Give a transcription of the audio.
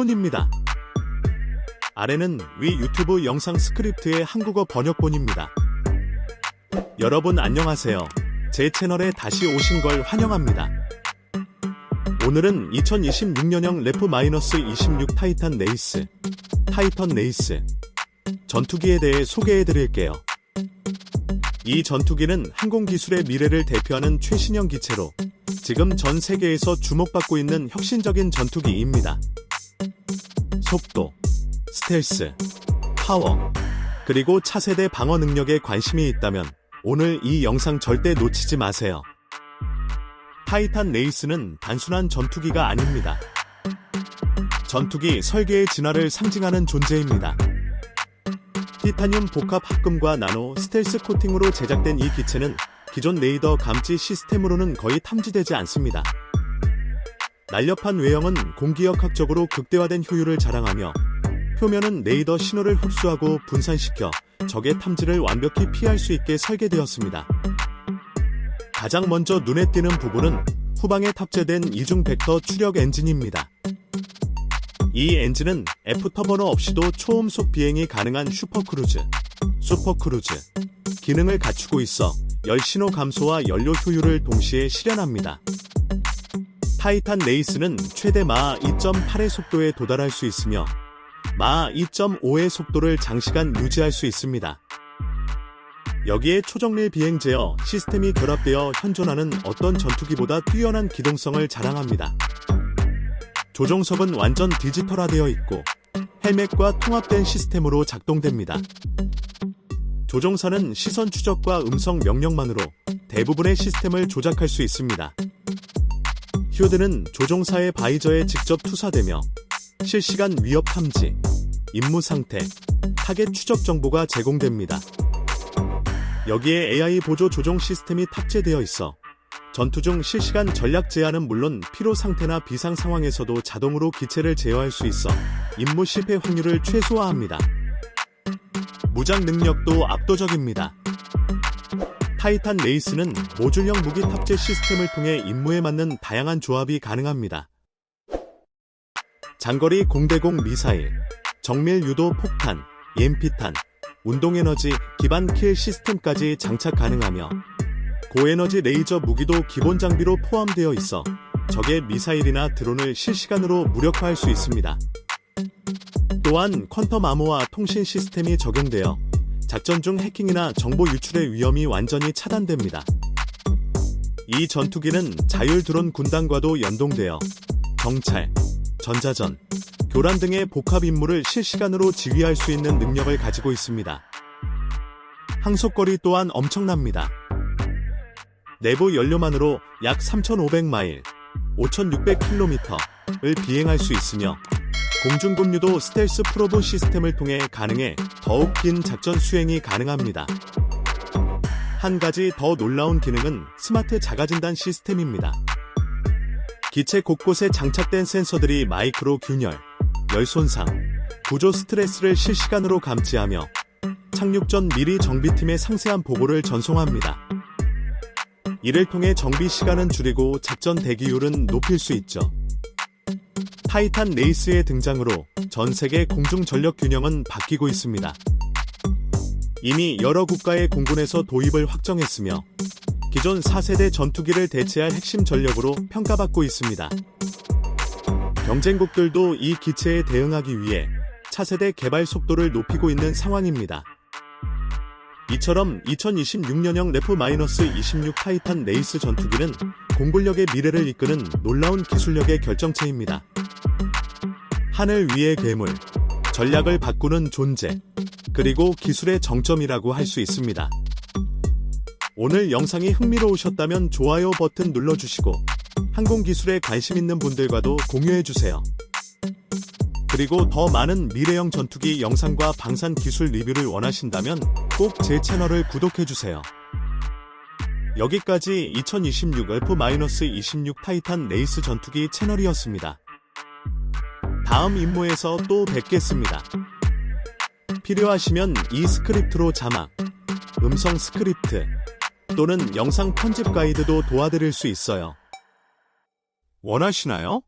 물론입니다. 아래는 위 유튜브 영상 스크립트의 한국어 번역본입니다. 여러분 안녕하세요. 제 채널에 다시 오신 걸 환영합니다. 오늘은 2026년형 래프 마이너스 26 타이탄 레이스, 타이턴 레이스 전투기에 대해 소개해 드릴게요. 이 전투기는 항공기술의 미래를 대표하는 최신형 기체로 지금 전 세계에서 주목받고 있는 혁신적인 전투기입니다. 속도, 스텔스, 파워, 그리고 차세대 방어 능력에 관심이 있다면 오늘 이 영상 절대 놓치지 마세요. 타이탄 레이스는 단순한 전투기가 아닙니다. 전투기 설계의 진화를 상징하는 존재입니다. 티타늄 복합 합금과 나노 스텔스 코팅으로 제작된 이 기체는 기존 레이더 감지 시스템으로는 거의 탐지되지 않습니다. 날렵한 외형은 공기역학적으로 극대화된 효율을 자랑하며 표면은 레이더 신호를 흡수하고 분산시켜 적의 탐지를 완벽히 피할 수 있게 설계되었습니다. 가장 먼저 눈에 띄는 부분은 후방에 탑재된 이중 벡터 추력 엔진입니다. 이 엔진은 F터버너 없이도 초음속 비행이 가능한 슈퍼크루즈, 슈퍼크루즈 기능을 갖추고 있어 열신호 감소와 연료 효율을 동시에 실현합니다. 타이탄 레이스는 최대 마하 2.8의 속도에 도달할 수 있으며 마하 2.5의 속도를 장시간 유지할 수 있습니다. 여기에 초정밀 비행 제어 시스템이 결합되어 현존하는 어떤 전투기보다 뛰어난 기동성을 자랑합니다. 조종석은 완전 디지털화되어 있고 헬멧과 통합된 시스템으로 작동됩니다. 조종사는 시선 추적과 음성 명령만으로 대부분의 시스템을 조작할 수 있습니다. 휴드는 조종사의 바이저에 직접 투사되며 실시간 위협 탐지, 임무 상태, 타겟 추적 정보가 제공됩니다. 여기에 AI 보조 조종 시스템이 탑재되어 있어 전투 중 실시간 전략 제한은 물론 피로 상태나 비상 상황에서도 자동으로 기체를 제어할 수 있어 임무 실패 확률을 최소화합니다. 무장 능력도 압도적입니다. 타이탄 레이스는 모듈형 무기 탑재 시스템을 통해 임무에 맞는 다양한 조합이 가능합니다. 장거리 공대공 미사일, 정밀 유도 폭탄, EMP탄, 운동에너지 기반 킬 시스템까지 장착 가능하며 고에너지 레이저 무기도 기본 장비로 포함되어 있어 적의 미사일이나 드론을 실시간으로 무력화할 수 있습니다. 또한 퀀텀 암호화 통신 시스템이 적용되어 작전 중 해킹이나 정보 유출의 위험이 완전히 차단됩니다. 이 전투기는 자율 드론 군단과도 연동되어 경찰, 전자전, 교란 등의 복합 임무를 실시간으로 지휘할 수 있는 능력을 가지고 있습니다. 항속거리 또한 엄청납니다. 내부 연료만으로 약 3,500마일, 5,600km를 비행할 수 있으며 공중급류도 스텔스 프로브 시스템을 통해 가능해 더욱 긴 작전 수행이 가능합니다. 한 가지 더 놀라운 기능은 스마트 자가진단 시스템입니다. 기체 곳곳에 장착된 센서들이 마이크로 균열, 열 손상, 구조 스트레스를 실시간으로 감지하며 착륙 전 미리 정비팀의 상세한 보고를 전송합니다. 이를 통해 정비 시간은 줄이고 작전 대기율은 높일 수 있죠. 타이탄 레이스의 등장으로 전 세계 공중 전력 균형은 바뀌고 있습니다. 이미 여러 국가의 공군에서 도입을 확정했으며 기존 4세대 전투기를 대체할 핵심 전력으로 평가받고 있습니다. 경쟁국들도 이 기체에 대응하기 위해 차세대 개발 속도를 높이고 있는 상황입니다. 이처럼 2026년형 래프-26 타이탄 레이스 전투기는 공군력의 미래를 이끄는 놀라운 기술력의 결정체입니다. 하늘 위의 괴물, 전략을 바꾸는 존재, 그리고 기술의 정점이라고 할 수 있습니다. 오늘 영상이 흥미로우셨다면 좋아요 버튼 눌러주시고 항공기술에 관심 있는 분들과도 공유해주세요. 그리고 더 많은 미래형 전투기 영상과 방산 기술 리뷰를 원하신다면 꼭 제 채널을 구독해주세요. 여기까지 2026 F-26 타이탄 레이스 전투기 채널이었습니다. 다음 임무에서 또 뵙겠습니다. 필요하시면 이 스크립트로 자막, 음성 스크립트 또는 영상 편집 가이드도 도와드릴 수 있어요. 원하시나요?